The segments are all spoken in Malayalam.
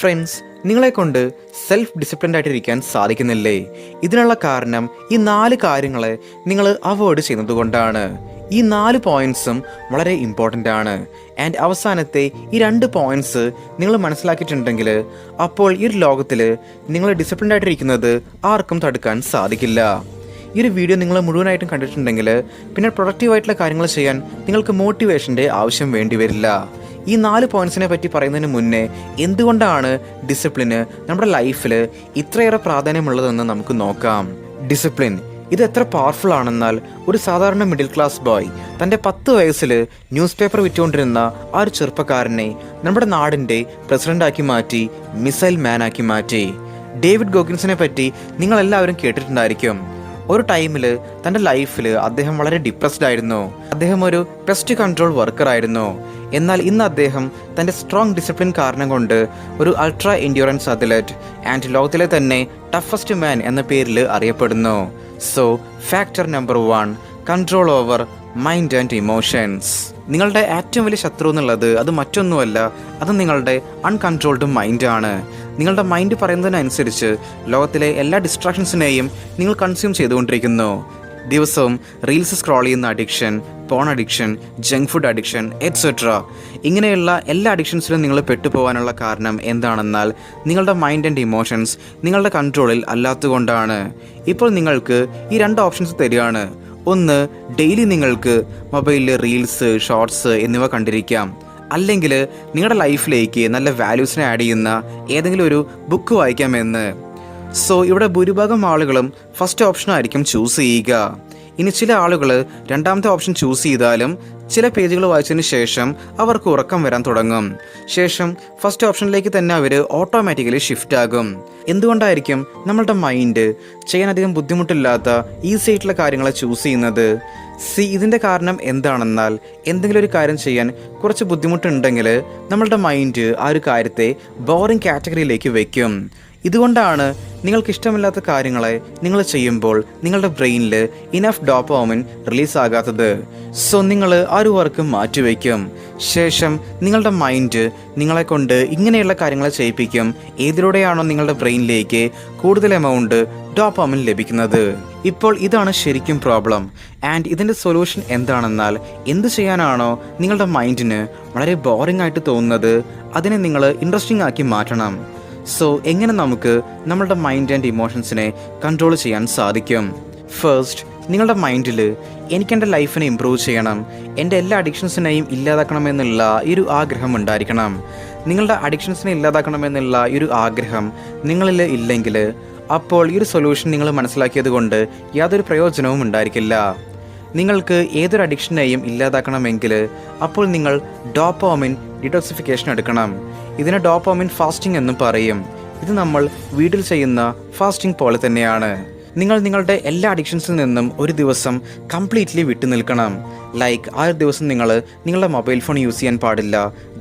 ഫ്രണ്ട്സ് നിങ്ങളെക്കൊണ്ട് സെൽഫ് ഡിസിപ്ലിൻഡ് ആയിട്ടിരിക്കാൻ സാധിക്കുന്നില്ലേ? ഇതിനുള്ള കാരണം ഈ നാല് കാര്യങ്ങളെ നിങ്ങൾ അവോയ്ഡ് ചെയ്യുന്നത് കൊണ്ടാണ്. ഈ നാല് പോയിന്റ്സും വളരെ ഇമ്പോർട്ടന്റ് ആണ്. ആൻഡ് അവസാനത്തെ ഈ രണ്ട് പോയിന്റ്സ് നിങ്ങൾ മനസ്സിലാക്കിയിട്ടുണ്ടെങ്കിൽ അപ്പോൾ ഈ ഒരു ലോകത്തിൽ നിങ്ങൾ ഡിസിപ്ലിൻഡ് ആയിട്ടിരിക്കുന്നത് ആർക്കും തടുക്കാൻ സാധിക്കില്ല. ഈ ഒരു വീഡിയോ നിങ്ങൾ മുഴുവനായിട്ടും കണ്ടിട്ടുണ്ടെങ്കിൽ പിന്നെ പ്രൊഡക്റ്റീവായിട്ടുള്ള കാര്യങ്ങൾ ചെയ്യാൻ നിങ്ങൾക്ക് മോട്ടിവേഷന്റെ ആവശ്യം വേണ്ടി വരില്ല. ഈ നാല് പോയിന്റ്സിനെ പറ്റി പറയുന്നതിന് മുന്നേ എന്തുകൊണ്ടാണ് ഡിസിപ്ലിന് നമ്മുടെ ലൈഫിൽ ഇത്രയേറെ പ്രാധാന്യമുള്ളതെന്ന് നമുക്ക് നോക്കാം. ഡിസിപ്ലിൻ ഇത് എത്ര പവർഫുൾ ആണെന്നാൽ ഒരു സാധാരണ മിഡിൽ ക്ലാസ് ബോയ് തന്റെ പത്ത് വയസ്സിൽ ന്യൂസ് പേപ്പർ വിറ്റുകൊണ്ടിരുന്ന ആ ഒരു ചെറുപ്പക്കാരനെ നമ്മുടെ നാടിന്റെ പ്രസിഡന്റാക്കി മാറ്റി മിസൈൽ മാനാക്കി മാറ്റി. ഡേവിഡ് ഗോഗിൻസിനെ പറ്റി നിങ്ങളെല്ലാവരും കേട്ടിട്ടുണ്ടായിരിക്കും. ഒരു ടൈമിൽ തന്റെ ലൈഫിൽ അദ്ദേഹം വളരെ ഡിപ്രസ്ഡ് ആയിരുന്നു. അദ്ദേഹം ഒരു പെസ്റ്റ് കൺട്രോൾ വർക്കർ ആയിരുന്നു. എന്നാൽ ഇന്ന് അദ്ദേഹം തന്റെ സ്ട്രോങ് ഡിസിപ്ലിൻ കാരണം കൊണ്ട് ഒരു അൾട്രാ എൻഡ്യൂറൻസ് അത്ലറ്റ് ആൻഡ് ലോകത്തിലെ തന്നെ ടഫസ്റ്റ് മാൻ എന്ന പേരിൽ അറിയപ്പെടുന്നു. So factor number one control over mind and emotions നിങ്ങളുടെ ഏറ്റവും വലിയ ശത്രു എന്നുള്ളത് അത് മറ്റൊന്നുമല്ല അത് നിങ്ങളുടെ അൺകൺട്രോൾഡ് മൈൻഡാണ് നിങ്ങളുടെ മൈൻഡ് പറയുന്നതിനനുസരിച്ച് ലോകത്തിലെ എല്ലാ ഡിസ്ട്രാക്ഷൻസിനെയും നിങ്ങൾ കൺസ്യൂം ചെയ്തുകൊണ്ടിരിക്കുന്നു. ദിവസവും റീൽസ് സ്ക്രോൾ ചെയ്യുന്ന addiction porn addiction junk food addiction etcetera ഇങ്ങനെയുള്ള എല്ലാ അഡിക്ഷൻസിലും നിങ്ങൾ പെട്ടുപോകാനുള്ള കാരണം എന്താണെന്നാൽ നിങ്ങളുടെ മൈൻഡ് ആൻഡ് ഇമോഷൻസ് നിങ്ങളുടെ കൺട്രോളിൽ അല്ലാത്തതുകൊണ്ടാണ്. ഇപ്പോൾ നിങ്ങൾക്ക് ഈ രണ്ട് ഓപ്ഷൻസ് തരികയാണ്. ഒന്ന് ഡെയിലി നിങ്ങൾക്ക് മൊബൈലിൽ റീൽസ് ഷോർട്സ് എന്നിവ കണ്ടിരിക്കാം. അല്ലെങ്കിൽ നിങ്ങളുടെ ലൈഫിലേക്ക് നല്ല വാല്യൂസിനെ ആഡ് ചെയ്യുന്ന ഏതെങ്കിലും ഒരു ബുക്ക് വായിക്കാമെന്ന്. സോ ഇവിടെ ഭൂരിഭാഗം ആളുകളും ഫസ്റ്റ് ഓപ്ഷൻ ആയിരിക്കും ചൂസ് ചെയ്യുക. ഇനി ചില ആളുകൾ രണ്ടാമത്തെ ഓപ്ഷൻ ചൂസ് ചെയ്താലും ചില പേജുകൾ വായിച്ചതിന് ശേഷം അവർക്ക് ഉറക്കം വരാൻ തുടങ്ങും. ശേഷം ഫസ്റ്റ് ഓപ്ഷനിലേക്ക് തന്നെ അവർ ഓട്ടോമാറ്റിക്കലി ഷിഫ്റ്റ് ആകും. എന്തുകൊണ്ടായിരിക്കും നമ്മളുടെ മൈൻഡ് ചെയ്യാനധികം ബുദ്ധിമുട്ടില്ലാത്ത ഈസി ആയിട്ടുള്ള കാര്യങ്ങളെ ചൂസ് ചെയ്യുന്നത്? സി ഇതിന്റെ കാരണം എന്താണെന്നാൽ എന്തെങ്കിലും ഒരു കാര്യം ചെയ്യാൻ കുറച്ച് ബുദ്ധിമുട്ടുണ്ടെങ്കിൽ നമ്മളുടെ മൈൻഡ് ആ ഒരു കാര്യത്തെ ബോറിംഗ് കാറ്റഗറിയിലേക്ക് വെക്കും. ഇതുകൊണ്ടാണ് നിങ്ങൾക്ക് ഇഷ്ടമില്ലാത്ത കാര്യങ്ങളെ നിങ്ങൾ ചെയ്യുമ്പോൾ നിങ്ങളുടെ ബ്രെയിനിൽ ഇനഫ് ഡോപ്പോമിൻ റിലീസ് ആകാത്തത്. സോ നിങ്ങൾ ആ ഒരു വർക്ക് മാറ്റിവെക്കും. ശേഷം നിങ്ങളുടെ മൈൻഡ് നിങ്ങളെ കൊണ്ട് ഇങ്ങനെയുള്ള കാര്യങ്ങളെ ചെയ്യിപ്പിക്കും. ഏതിലൂടെയാണോ നിങ്ങളുടെ ബ്രെയിനിലേക്ക് കൂടുതൽ എമൗണ്ട് ഡോപ്പോമിൻ ലഭിക്കുന്നത്. ഇപ്പോൾ ഇതാണ് ശരിക്കും പ്രോബ്ലം ആൻഡ് ഇതിന്റെ സൊല്യൂഷൻ എന്താണെന്നാൽ എന്ത് ചെയ്യാനാണോ നിങ്ങളുടെ മൈൻഡിന് വളരെ ബോറിംഗ് ആയിട്ട് തോന്നുന്നത്. അതിനെ നിങ്ങൾ ഇൻട്രസ്റ്റിംഗ് ആക്കി മാറ്റണം. സോ എങ്ങനെ നമുക്ക് നമ്മളുടെ മൈൻഡ് ആൻഡ് ഇമോഷൻസിനെ കൺട്രോൾ ചെയ്യാൻ സാധിക്കും? ഫസ്റ്റ് നിങ്ങളുടെ മൈൻഡിൽ എനിക്ക് എന്റെ ലൈഫിനെ ഇമ്പ്രൂവ് ചെയ്യണം. എന്റെ എല്ലാ അഡിക്ഷൻസിനെയും ഇല്ലാതാക്കണമെന്നുള്ള ഈ ഒരു ആഗ്രഹം ഉണ്ടായിരിക്കണം. നിങ്ങളുടെ അഡിക്ഷൻസിനെ ഇല്ലാതാക്കണമെന്നുള്ള ഈ ഒരു ആഗ്രഹം നിങ്ങളിൽ ഇല്ലെങ്കിൽ അപ്പോൾ ഈ ഒരു സൊല്യൂഷൻ നിങ്ങൾ മനസ്സിലാക്കിയത് കൊണ്ട് യാതൊരു പ്രയോജനവും ഉണ്ടായിരിക്കില്ല. നിങ്ങൾക്ക് ഏതൊരു അഡിക്ഷനെയും ഇല്ലാതാക്കണമെങ്കിൽ അപ്പോൾ നിങ്ങൾ ഡോപ്പോമിൻ ഡിറ്റോക്സിഫിക്കേഷൻ എടുക്കണം. ഇതിനെ ഡോപ്പോമിൻ ഫാസ്റ്റിംഗ് എന്നും പറയും. ഇത് നമ്മൾ വീട്ടിൽ ചെയ്യുന്ന ഫാസ്റ്റിംഗ് പോലെ തന്നെയാണ്. നിങ്ങൾ നിങ്ങളുടെ എല്ലാ അഡിക്ഷൻസിൽ നിന്നും ഒരു ദിവസം കംപ്ലീറ്റ്ലി വിട്ടു നിൽക്കണം. ലൈക്ക് ആ ഒരു ദിവസം നിങ്ങൾ നിങ്ങളുടെ മൊബൈൽ ഫോൺ യൂസ് ചെയ്യാൻ പാടില്ല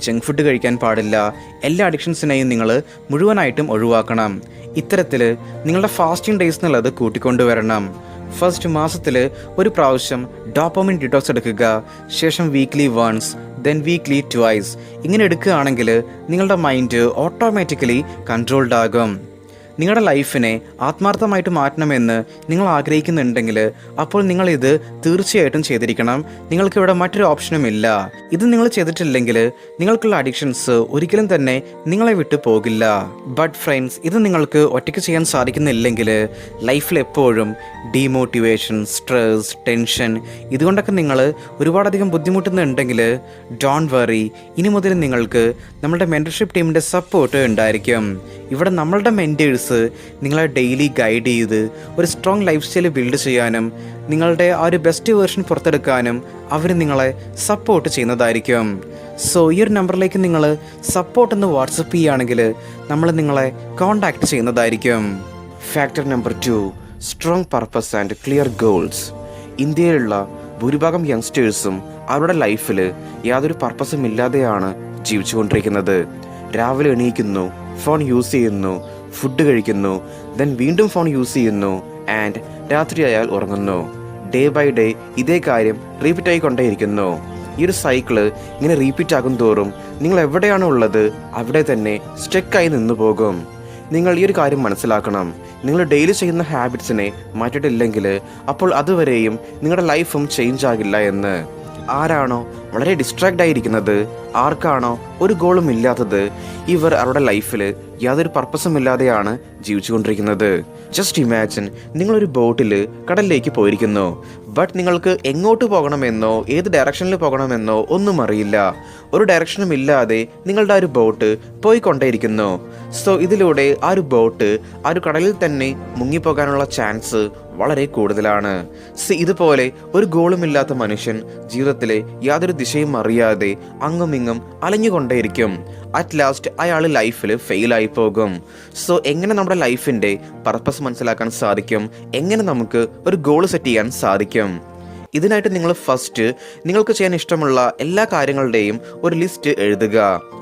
ജങ്ക് ഫുഡ് കഴിക്കാൻ പാടില്ല എല്ലാ അഡിക്ഷൻസിനെയും നിങ്ങൾ മുഴുവനായിട്ടും ഒഴിവാക്കണം. ഇത്തരത്തിൽ നിങ്ങളുടെ ഫാസ്റ്റിംഗ് ഡേയ്സ് എന്നുള്ളത് കൂട്ടിക്കൊണ്ടുവരണം ഫസ്റ്റ് മാസത്തിൽ ഒരു പ്രാവശ്യം ഡോപ്പോമിൻ ഡിറ്റോക്സ് എടുക്കുക. ശേഷം weekly once then weekly twice ഇങ്ങനെ എടുക്കുകയാണെങ്കിൽ നിങ്ങളുടെ മൈൻഡ് ഓട്ടോമാറ്റിക്കലി കൺട്രോൾഡ് ആകും. നിങ്ങളുടെ ലൈഫിനെ ആത്മാർത്ഥമായിട്ട് മാറ്റണമെന്ന് നിങ്ങൾ ആഗ്രഹിക്കുന്നുണ്ടെങ്കിൽ അപ്പോൾ നിങ്ങൾ ഇത് തീർച്ചയായിട്ടും ചെയ്തിരിക്കണം. നിങ്ങൾക്ക് ഇവിടെ മറ്റൊരു ഓപ്ഷനും ഇല്ല. ഇത് നിങ്ങൾ ചെയ്തിട്ടില്ലെങ്കിൽ നിങ്ങൾക്കുള്ള അഡിക്ഷൻസ് ഒരിക്കലും തന്നെ നിങ്ങളെ വിട്ടു പോകില്ല. ബട്ട് ഫ്രണ്ട്സ് ഇത് നിങ്ങൾക്ക് ഒറ്റയ്ക്ക് ചെയ്യാൻ സാധിക്കുന്നില്ലെങ്കിൽ ലൈഫിൽ എപ്പോഴും ഡീമോട്ടിവേഷൻ സ്ട്രെസ് ടെൻഷൻ ഇതുകൊണ്ടൊക്കെ നിങ്ങൾ ഒരുപാടധികം ബുദ്ധിമുട്ടുന്നുണ്ടെങ്കിൽ ഡോൺ വറി ഇനി മുതൽ നിങ്ങൾക്ക് നമ്മുടെ മെന്റർഷിപ്പ് ടീമിന്റെ സപ്പോർട്ട് ഉണ്ടായിരിക്കും. ഇവിടെ നമ്മളുടെ മെന്റേഴ്സ് നിങ്ങളെ ഡെയിലി ഗൈഡ് ചെയ്ത് ഒരു സ്ട്രോങ് ലൈഫ് സ്റ്റൈൽ ബിൽഡ് ചെയ്യാനും നിങ്ങളുടെ ആ ഒരു ബെസ്റ്റ് വേർഷൻ പുറത്തെടുക്കാനും അവർ നിങ്ങളെ സപ്പോർട്ട് ചെയ്യുന്നതായിരിക്കും. സോ ഈ ഒരു നമ്പറിലേക്ക് നിങ്ങൾ സപ്പോർട്ട് എന്ന് വാട്സപ്പ് ചെയ്യുകയാണെങ്കിൽ നമ്മൾ നിങ്ങളെ കോൺടാക്ട് ചെയ്യുന്നതായിരിക്കും. Factor number two strong purpose and clear goals ഇന്ത്യയിലുള്ള ഭൂരിഭാഗം യങ്സ്റ്റേഴ്സും അവരുടെ ലൈഫിൽ യാതൊരു പർപ്പസും ഇല്ലാതെയാണ് ജീവിച്ചുകൊണ്ടിരിക്കുന്നത്. രാവിലെ എണീക്കുന്നു ഫോൺ യൂസ് ചെയ്യുന്നു ഫുഡ് കഴിക്കുന്നു ദെൻ വീണ്ടും ഫോൺ യൂസ് ചെയ്യുന്നു ആൻഡ് രാത്രി അയാൾ ഉറങ്ങുന്നു. ഡേ ബൈ ഡേ ഇതേ കാര്യം റീപ്പീറ്റ് ആയിക്കൊണ്ടേയിരിക്കുന്നു ഈ ഒരു സൈക്കിൾ ഇങ്ങനെ റീപ്പീറ്റ് ആകും തോറും നിങ്ങൾ എവിടെയാണ് ഉള്ളത് അവിടെ തന്നെ സ്റ്റെക്കായി നിന്നു പോകും. നിങ്ങൾ ഈ ഒരു കാര്യം മനസ്സിലാക്കണം. നിങ്ങൾ ഡെയിലി ചെയ്യുന്ന ഹാബിറ്റ്സിനെ മാറ്റിയിട്ടില്ലെങ്കിൽ അപ്പോൾ അതുവരെയും നിങ്ങളുടെ ലൈഫും ചേഞ്ച് ആകില്ല എന്ന്. ആരാണോ വളരെ ഡിസ്ട്രാക്റ്റ് ആയിരിക്കുന്നത് ആർക്കാണോ ഒരു ഗോളും ഇല്ലാത്തത് ഇവർ അവരുടെ ലൈഫിൽ യാതൊരു പർപ്പസും ഇല്ലാതെയാണ് ജീവിച്ചുകൊണ്ടിരിക്കുന്നത്. ജസ്റ്റ് ഇമാജിൻ നിങ്ങളൊരു ബോട്ടിൽ കടലിലേക്ക് പോയിരിക്കുന്നു. ബട്ട് നിങ്ങൾക്ക് എങ്ങോട്ട് പോകണമെന്നോ ഏത് ഡയറക്ഷനിൽ പോകണമെന്നോ ഒന്നും അറിയില്ല. ഒരു ഡയറക്ഷനും ഇല്ലാതെ നിങ്ങളുടെ ആ ഒരു ബോട്ട് പോയിക്കൊണ്ടേയിരിക്കുന്നു. സോ ഇതിലൂടെ ആ ഒരു ബോട്ട് ആ ഒരു കടലിൽ തന്നെ മുങ്ങിപ്പോകാനുള്ള ചാൻസ് വളരെ കൂടുതലാണ്. സി ഇതുപോലെ ഒരു ഗോളുമില്ലാത്ത മനുഷ്യൻ ജീവിതത്തിലെ യാതൊരു ദിശയും അറിയാതെ അങ്ങും ഇങ്ങും അലഞ്ഞുകൊണ്ടേയിരിക്കും. അറ്റ് ലാസ്റ്റ് അയാൾ ലൈഫിൽ ഫെയിലായി പോകും. സോ എങ്ങനെ നമ്മുടെ ലൈഫിന്റെ പർപ്പസ് മനസ്സിലാക്കാൻ സാധിക്കും? എങ്ങനെ നമുക്ക് ഒരു ഗോൾ സെറ്റ് ചെയ്യാൻ സാധിക്കും? ഇതിനായിട്ട് നിങ്ങൾ ഫസ്റ്റ് നിങ്ങൾക്ക് ചെയ്യാൻ ഇഷ്ടമുള്ള എല്ലാ കാര്യങ്ങളുടെയും ഒരു ലിസ്റ്റ് എഴുതുക.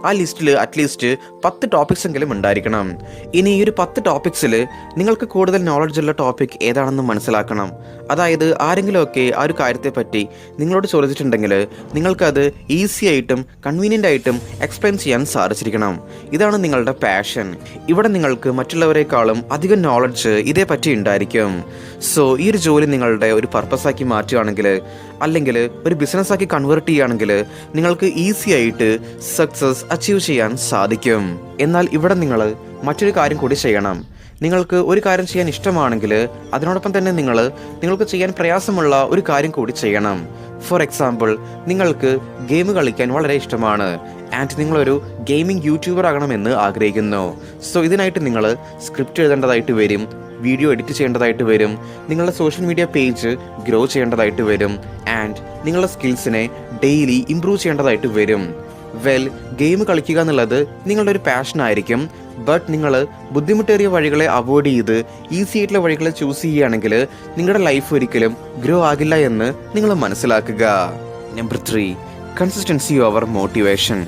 ആ ലിസ്റ്റിൽ അറ്റ്ലീസ്റ്റ് പത്ത് ടോപ്പിക്സ് എങ്കിലും ഉണ്ടായിരിക്കണം. ഇനി ഈ ഒരു പത്ത് ടോപ്പിക്സിൽ നിങ്ങൾക്ക് കൂടുതൽ നോളജ് ഉള്ള ടോപ്പിക് ഏതാണെന്ന് മനസ്സിലാക്കണം. അതായത് ആരെങ്കിലുമൊക്കെ ആ ഒരു കാര്യത്തെ പറ്റി നിങ്ങളോട് ചോദിച്ചിട്ടുണ്ടെങ്കിൽ നിങ്ങൾക്കത് ഈസി ആയിട്ടും കൺവീനിയന്റ് ആയിട്ടും എക്സ്പ്ലെയിൻ ചെയ്യാൻ സാധിച്ചിരിക്കണം. ഇതാണ് നിങ്ങളുടെ പാഷൻ ഇവിടെ നിങ്ങൾക്ക് മറ്റുള്ളവരെക്കാളും അധികം നോളജ് ഇതേപ്പറ്റി ഉണ്ടായിരിക്കും. സോ ഈ ഒരു ജോലി നിങ്ങളുടെ ഒരു പർപ്പസ് ആക്കി മാറ്റുകയാണെങ്കിൽ അല്ലെങ്കിൽ ഒരു ബിസിനസ് ആക്കി കൺവേർട്ട് ചെയ്യുകയാണെങ്കിൽ നിങ്ങൾക്ക് ഈസി ആയിട്ട് സക്സസ് അച്ചീവ് ചെയ്യാൻ സാധിക്കും. എന്നാൽ ഇവിടെ നിങ്ങൾ മറ്റൊരു കാര്യം കൂടി ചെയ്യണം. നിങ്ങൾക്ക് ഒരു കാര്യം ചെയ്യാൻ ഇഷ്ടമാണെങ്കിൽ അതിനോടൊപ്പം തന്നെ നിങ്ങൾ നിങ്ങൾക്ക് ചെയ്യാൻ പ്രയാസമുള്ള ഒരു കാര്യം കൂടി ചെയ്യണം. ഫോർ എക്സാമ്പിൾ നിങ്ങൾക്ക് ഗെയിം കളിക്കാൻ വളരെ ഇഷ്ടമാണ് ആൻഡ് നിങ്ങളൊരു ഗെയിമിംഗ് യൂട്യൂബർ ആകണമെന്ന് ആഗ്രഹിക്കുന്നു. സോ ഇതിനായിട്ട് നിങ്ങൾ സ്ക്രിപ്റ്റ് എഴുതേണ്ടതായിട്ട് വരും. വീഡിയോ എഡിറ്റ് ചെയ്യേണ്ടതായിട്ട് വരും. നിങ്ങളുടെ സോഷ്യൽ മീഡിയ പേജ് ഗ്രോ ചെയ്യേണ്ടതായിട്ട് വരും. ആൻഡ് നിങ്ങളുടെ സ്കിൽസിനെ ഡെയിലി ഇംപ്രൂവ് ചെയ്യേണ്ടതായിട്ട് വരും. വെൽ ഗെയിം കളിക്കുക എന്നുള്ളത് നിങ്ങളുടെ ഒരു പാഷൻ ആയിരിക്കും. ബട്ട് നിങ്ങൾ ബുദ്ധിമുട്ടേറിയ വഴികളെ അവോയ്ഡ് ചെയ്ത് ഈസി ആയിട്ടുള്ള വഴികളെ ചൂസ് ചെയ്യുകയാണെങ്കിൽ നിങ്ങളുടെ ലൈഫ് ഒരിക്കലും ഗ്രോ ആകില്ല എന്ന് നിങ്ങൾ മനസ്സിലാക്കുക. Number three consistency over motivation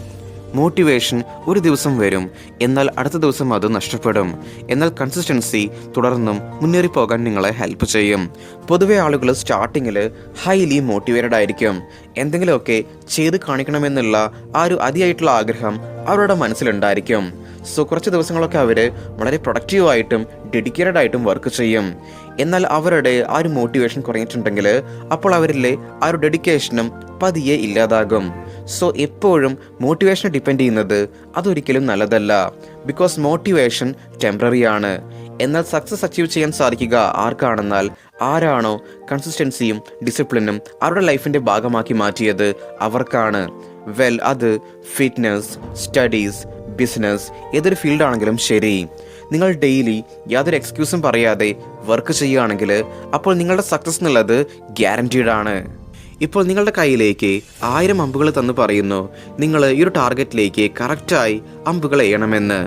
motivation ഒരു ദിവസം വരും. എന്നാൽ അടുത്ത ദിവസം അത് നഷ്ടപ്പെടും. എന്നാൽ കൺസിസ്റ്റൻസി തുടർന്നും മുന്നേറി പോകാൻ നിങ്ങളെ ഹെൽപ്പ് ചെയ്യും. പൊതുവെ ആളുകൾ സ്റ്റാർട്ടിങ്ങിൽ ഹൈലി മോട്ടിവേറ്റഡ് ആയിരിക്കും. എന്തെങ്കിലുമൊക്കെ ചെയ്ത് കാണിക്കണമെന്നുള്ള ആ ഒരു അതിയായിട്ടുള്ള ആഗ്രഹം അവരുടെ മനസ്സിലുണ്ടായിരിക്കും. സോ കുറച്ച് ദിവസങ്ങളൊക്കെ അവർ വളരെ പ്രൊഡക്റ്റീവായിട്ടും ഡെഡിക്കേറ്റഡ് ആയിട്ടും വർക്ക് ചെയ്യും. എന്നാൽ അവരുടെ ആ ഒരു മോട്ടിവേഷൻ കുറഞ്ഞിട്ടുണ്ടെങ്കിൽ അപ്പോൾ അവരിലെ ആ ഒരു ഡെഡിക്കേഷനും പതിയെ ഇല്ലാതാകും. സോ എപ്പോഴും മോട്ടിവേഷനെ ഡിപ്പെൻഡ് ചെയ്യുന്നത് അതൊരിക്കലും നല്ലതല്ല. ബിക്കോസ് മോട്ടിവേഷൻ ടെമ്പററി ആണ്. എന്നാൽ സക്സസ് അച്ചീവ് ചെയ്യാൻ സാധിക്കുക ആർക്കാണെന്നാൽ ആരാണോ കൺസിസ്റ്റൻസിയും ഡിസിപ്ലിനും അവരുടെ ലൈഫിന്റെ ഭാഗമാക്കി മാറ്റിയത് അവർക്കാണ്. വെൽ അത് ഫിറ്റ്നസ് സ്റ്റഡീസ് ബിസിനസ് ഏതൊരു ഫീൽഡാണെങ്കിലും ശരി. നിങ്ങൾ ഡെയിലി യാതൊരു എക്സ്ക്യൂസും പറയാതെ വർക്ക് ചെയ്യുകയാണെങ്കിൽ അപ്പോൾ നിങ്ങളുടെ സക്സസ് എന്നുള്ളത് ഗ്യാരന്റീഡാണ് ഇപ്പോൾ നിങ്ങളുടെ കയ്യിലേക്ക് ആയിരം അമ്പുകൾ തന്നു പറയുന്നു. നിങ്ങൾ ഈ ഒരു ടാർഗറ്റിലേക്ക് കറക്റ്റായി അമ്പുകൾ എയ്യണമെന്ന്.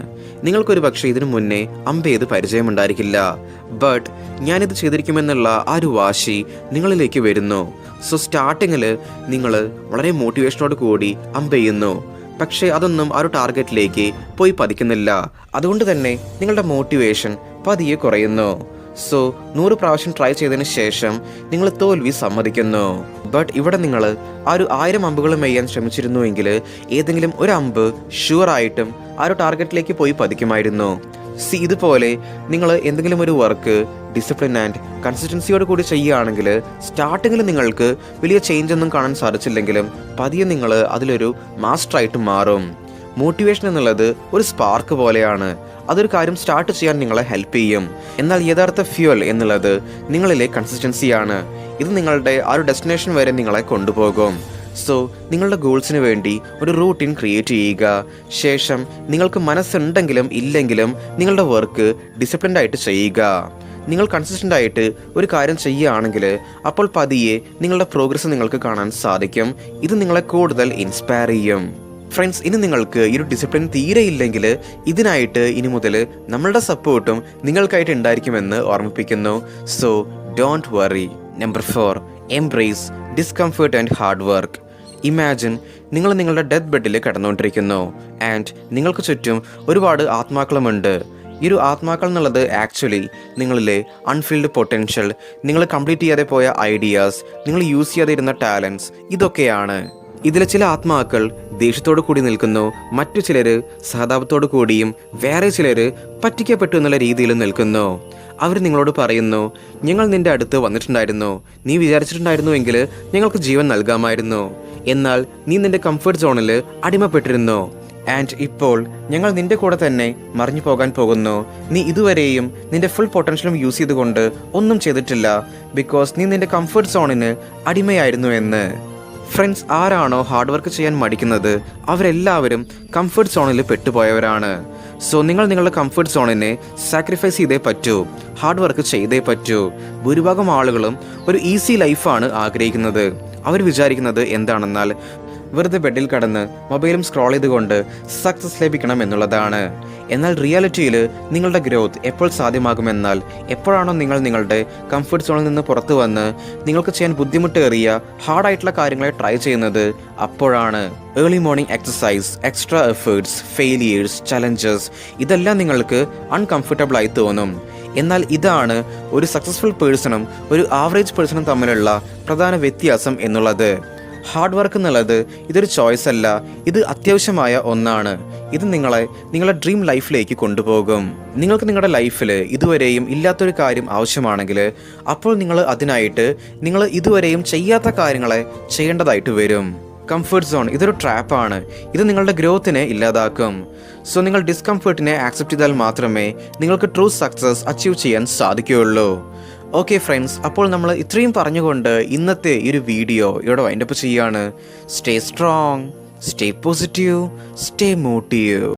നിങ്ങൾക്കൊരു പക്ഷേ ഇതിനു മുന്നേ അമ്പ് ചെയ്ത് പരിചയമുണ്ടായിരിക്കില്ല. ബട്ട് ഞാനിത് ചെയ്തിരിക്കുമെന്നുള്ള ആ ഒരു വാശി നിങ്ങളിലേക്ക് വരുന്നു. സോ സ്റ്റാർട്ടിങ്ങിൽ നിങ്ങൾ വളരെ മോട്ടിവേഷനോട് കൂടി അമ്പ് ചെയ്യുന്നു പക്ഷേ അതൊന്നും ആ ഒരു ടാർഗറ്റിലേക്ക് പോയി പതിക്കുന്നില്ല. അതുകൊണ്ട് തന്നെ നിങ്ങളുടെ മോട്ടിവേഷൻ പതിയെ കുറയുന്നു. സോ നൂറ് പ്രാവശ്യം ട്രൈ ചെയ്തതിന് ശേഷം നിങ്ങൾ തോൽവി സമ്മതിക്കുന്നു. ബട്ട് ഇവിടെ നിങ്ങൾ ആ ഒരു ആയിരം അമ്പുകൾ മെയ്യാൻ ശ്രമിച്ചിരുന്നുവെങ്കിൽ ഏതെങ്കിലും ഒരു അമ്പ് ഷുവർ ആയിട്ടും ആ ഒരു ടാർഗറ്റിലേക്ക് പോയി പതിക്കുമായിരുന്നു. സി ഇതുപോലെ നിങ്ങൾ എന്തെങ്കിലും ഒരു വർക്ക് ഡിസിപ്ലിൻ ആൻഡ് കൺസിസ്റ്റൻസിയോട് കൂടി ചെയ്യുകയാണെങ്കിൽ സ്റ്റാർട്ടിങ്ങിൽ നിങ്ങൾക്ക് വലിയ ചേഞ്ച് ഒന്നും കാണാൻ സാധിച്ചില്ലെങ്കിലും പതിയെ നിങ്ങൾ അതിലൊരു മാസ്റ്ററായിട്ട് മാറും. മോട്ടിവേഷൻ എന്നുള്ളത് ഒരു സ്പാർക്ക് പോലെയാണ്. അതൊരു കാര്യം സ്റ്റാർട്ട് ചെയ്യാൻ നിങ്ങളെ ഹെൽപ്പ് ചെയ്യും. എന്നാൽ യഥാർത്ഥ ഫ്യൂവൽ എന്നുള്ളത് നിങ്ങളിലെ കൺസിസ്റ്റൻസിയാണ് ഇത് നിങ്ങളുടെ ആ ഒരു ഡെസ്റ്റിനേഷൻ വരെ നിങ്ങളെ കൊണ്ടുപോകും. സോ നിങ്ങളുടെ ഗോൾസിന് വേണ്ടി ഒരു റൂട്ടീൻ ക്രിയേറ്റ് ചെയ്യുക. ശേഷം നിങ്ങൾക്ക് മനസ്സുണ്ടെങ്കിലും ഇല്ലെങ്കിലും നിങ്ങളുടെ വർക്ക് ഡിസിപ്ലിൻഡ് ആയിട്ട് ചെയ്യുക. നിങ്ങൾ കൺസിസ്റ്റന്റ് ആയിട്ട് ഒരു കാര്യം ചെയ്യുകയാണെങ്കിൽ അപ്പോൾ പതിയെ നിങ്ങളുടെ പ്രോഗ്രസ് നിങ്ങൾക്ക് കാണാൻ സാധിക്കും. ഇത് നിങ്ങളെ കൂടുതൽ ഇൻസ്പയർ ചെയ്യും. ഫ്രണ്ട്സ് ഇനി നിങ്ങൾക്ക് ഈ ഒരു ഡിസിപ്ലിൻ തീരെ ഇല്ലെങ്കിൽ ഇതിനായിട്ട് ഇനി മുതൽ നമ്മളുടെ സപ്പോർട്ടും നിങ്ങൾക്കായിട്ട് ഉണ്ടായിരിക്കുമെന്ന് ഓർമ്മിപ്പിക്കുന്നു. So don't worry number four embrace discomfort and hard work imagine നിങ്ങൾ നിങ്ങളുടെ ഡെത്ത് ബെഡിൽ കിടന്നുകൊണ്ടിരിക്കുന്നു. ആൻഡ് നിങ്ങൾക്ക് ചുറ്റും ഒരുപാട് ആത്മാക്കളുമുണ്ട്. ഈ ഒരു ആത്മാക്കൾ എന്നുള്ളത് ആക്ച്വലി നിങ്ങളിലെ അൺഫീൽഡ് പൊട്ടൻഷ്യൽ നിങ്ങൾ കംപ്ലീറ്റ് ചെയ്യാതെ പോയ ഐഡിയാസ് നിങ്ങൾ യൂസ് ചെയ്യാതെ ഇരുന്ന ടാലൻസ് ഇതൊക്കെയാണ്. ഇതിലെ ചില ആത്മാക്കൾ ദേഷ്യത്തോടു കൂടി നിൽക്കുന്നു. മറ്റു ചിലര് സഹതാപത്തോടു കൂടിയും വേറെ ചിലര് പറ്റിക്കപ്പെട്ടു എന്നുള്ള രീതിയിലും നിൽക്കുന്നു. അവർ നിങ്ങളോട് പറയുന്നു ഞങ്ങൾ നിന്റെ അടുത്ത് വന്നിട്ടുണ്ടായിരുന്നു. നീ വിചാരിച്ചിട്ടുണ്ടായിരുന്നുവെങ്കിൽ ഞങ്ങൾക്ക് ജീവൻ നൽകാമായിരുന്നു. എന്നാൽ നീ നിന്റെ കംഫർട്ട് സോണിൽ അടിമപ്പെട്ടിരുന്നു. ആൻഡ് ഇപ്പോൾ ഞങ്ങൾ നിന്റെ കൂടെ തന്നെ മറിഞ്ഞു പോകാൻ പോകുന്നു. നീ ഇതുവരെയും നിന്റെ ഫുൾ പൊട്ടൻഷ്യലും യൂസ് ചെയ്തുകൊണ്ട് ഒന്നും ചെയ്തിട്ടില്ല. ബിക്കോസ് നീ നിന്റെ കംഫർട്ട് സോണിന് അടിമയായിരുന്നു എന്ന്. ഫ്രണ്ട്സ് ആരാണോ ഹാർഡ് വർക്ക് ചെയ്യാൻ മടിക്കുന്നത് അവരെല്ലാവരും കംഫർട്ട് സോണിൽ പെട്ടുപോയവരാണ്. സോ നിങ്ങൾ നിങ്ങളുടെ കംഫർട്ട് സോണിനെ സാക്രിഫൈസ് ചെയ്തേ പറ്റൂ ഹാർഡ് വർക്ക് ചെയ്തേ പറ്റൂ. ഭൂരിഭാഗം ആളുകളും ഒരു ഈസി ലൈഫാണ് ആഗ്രഹിക്കുന്നത്. അവർ വിചാരിക്കുന്നത് എന്താണെന്നാൽ വെറുതെ ബെഡിൽ കടന്ന് മൊബൈലും സ്ക്രോൾ ചെയ്തുകൊണ്ട് സക്സസ് ലഭിക്കണം എന്നുള്ളതാണ് എന്നാൽ റിയാലിറ്റിയിൽ നിങ്ങളുടെ ഗ്രോത്ത് എപ്പോൾ സാധ്യമാകുമെന്നാൽ എപ്പോഴാണോ നിങ്ങൾ നിങ്ങളുടെ കംഫർട്ട് സോണിൽ നിന്ന് പുറത്തു വന്ന് നിങ്ങൾക്ക് ചെയ്യാൻ ബുദ്ധിമുട്ടേറിയ ഹാർഡായിട്ടുള്ള കാര്യങ്ങളെ ട്രൈ ചെയ്യുന്നത് അപ്പോഴാണ്. Early morning exercise extra efforts failures challenges ഇതെല്ലാം നിങ്ങൾക്ക് അൺകംഫർട്ടബിൾ ആയി തോന്നും. എന്നാൽ ഇതാണ് ഒരു സക്സസ്ഫുൾ പേഴ്സണും ഒരു ആവറേജ് പേഴ്സണും തമ്മിലുള്ള പ്രധാന വ്യത്യാസം എന്നുള്ളത്. ഹാർഡ് വർക്ക് എന്നുള്ളത് ഇതൊരു ചോയ്സ് അല്ല. ഇത് അത്യാവശ്യമായ ഒന്നാണ്. ഇത് നിങ്ങളെ നിങ്ങളുടെ ഡ്രീം ലൈഫിലേക്ക് കൊണ്ടുപോകും. നിങ്ങൾക്ക് നിങ്ങളുടെ ലൈഫിൽ ഇതുവരെയും ഇല്ലാത്തൊരു കാര്യം ആവശ്യമാണെങ്കിൽ അപ്പോൾ നിങ്ങൾ അതിനായിട്ട് നിങ്ങൾ ഇതുവരെയും ചെയ്യാത്ത കാര്യങ്ങളെ ചെയ്യേണ്ടതായിട്ട് വരും. കംഫർട്ട് സോൺ ഇതൊരു ട്രാപ്പാണ് ഇത് നിങ്ങളുടെ ഗ്രോത്തിനെ ഇല്ലാതാക്കും. സോ നിങ്ങൾ ഡിസ്കംഫർട്ടിനെ ആക്സെപ്റ്റ് ചെയ്താൽ മാത്രമേ നിങ്ങൾക്ക് ട്രൂ സക്സസ് അച്ചീവ് ചെയ്യാൻ സാധിക്കുകയുള്ളൂ. ഓക്കെ ഫ്രണ്ട്സ് അപ്പോൾ നമ്മൾ ഇത്രയും പറഞ്ഞുകൊണ്ട് ഇന്നത്തെ ഈ ഒരു വീഡിയോ ഇവിടെ വൈൻഡപ്പ് ചെയ്യാണ് stay strong stay positive stay motive